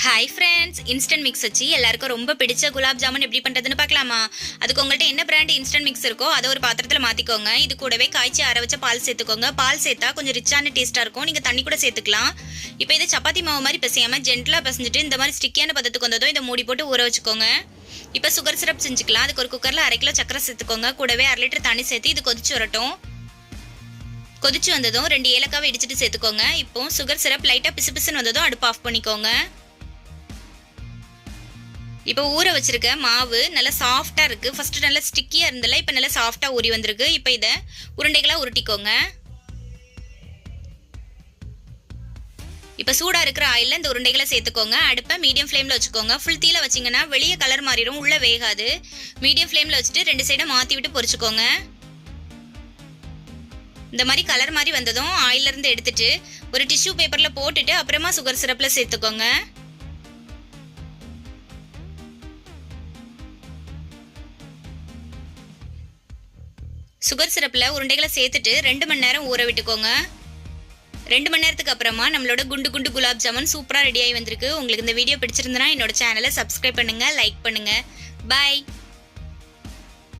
Hi friends instant mix வச்சு எல்லாருக்கும் ரொம்ப பிடிச்ச குலாப் ஜாமுன் எப்படி பண்ணுறதுன்னு பார்க்கலாமா? அதுக்கு உங்கள்கிட்ட என்ன பிராண்ட் இன்ஸ்டன்ட் மிக்ஸ் இருக்கோ அதை ஒரு பாத்திரத்தில் மாற்றிக்கோங்க இது கூடவே காய்ச்சி அரை வச்ச பால் சேர்த்துக்கோங்க. பால் சேர்த்தா கொஞ்சம் ரிச்சான டேஸ்ட்டாக இருக்கும். நீங்கள் தண்ணி கூட சேர்த்துக்கலாம். இப்போ இதை சப்பாத்தி மாவு மாதிரி பிசையாமல் ஜென்டலாக பிசைஞ்சிட்டு இந்த மாதிரி ஸ்டிக்கியான பதத்துக்கு வந்ததும் இதை மூடி போட்டு ஊற வச்சுக்கோங்க. இப்போ சுகர் சிரப் செஞ்சுக்கலாம். அதுக்கு ஒரு குக்கரில் அரை கிலோ சக்கரை சேர்த்துக்கோங்க. கூடவே அரை லிட்டர் தண்ணி சேர்த்து இது கொதிச்சு வரட்டும். கொதிச்சு வந்ததும் ரெண்டு ஏலக்காவை இடிச்சிட்டு சேர்த்துக்கோங்க. இப்போ சுகர் சிரப் லைட்டாக பிசு பிசுன்னு வந்ததும் அடுப்பு ஆஃப் பண்ணிக்கோங்க. இப்போ ஊற வச்சிருக்க மாவு நல்லா சாஃப்டாக இருக்குது ஃபஸ்ட்டு நல்லா ஸ்டிக்கியாக இருந்தல இப்போ நல்லா சாஃப்டாக ஊறி வந்திருக்கு. இப்போ இதை உருண்டைகளாக உருட்டிக்கோங்க. இப்போ சூடாக இருக்கிற ஆயிலில் இந்த உருண்டைகளை சேர்த்துக்கோங்க. அடுப்பை மீடியம் ஃப்ளேமில் வச்சுக்கோங்க. ஃபுல் தீல வச்சிங்கன்னா வெளியே கலர் மாறிடும் உள்ளே வேகாது. மீடியம் ஃப்ளேமில் வச்சுட்டு ரெண்டு சைடை மாற்றி விட்டு பொறிச்சிக்கோங்க இந்த மாதிரி கலர் மாதிரி வந்ததும் ஆயிலிருந்து எடுத்துட்டு ஒரு டிஷ்யூ பேப்பரில் போட்டுட்டு அப்புறமா சுகர் சிரப்பில் சேர்த்துக்கோங்க. சுகர் சிரப்பில் உருண்டைகளை சேர்த்துட்டு ரெண்டு மணி நேரம் ஊற விட்டுக்கோங்க. ரெண்டு மணி நேரத்துக்கு அப்புறமா நம்மளோட குண்டு குண்டு குலாப் ஜாமுன் சூப்பராக ரெடி ஆகி வந்திருக்கு. உங்களுக்கு இந்த வீடியோ பிடிச்சிருந்தனா என்னோட சேனலை சப்ஸ்கிரைப் பண்ணுங்கள் லைக் பண்ணுங்கள் பாய்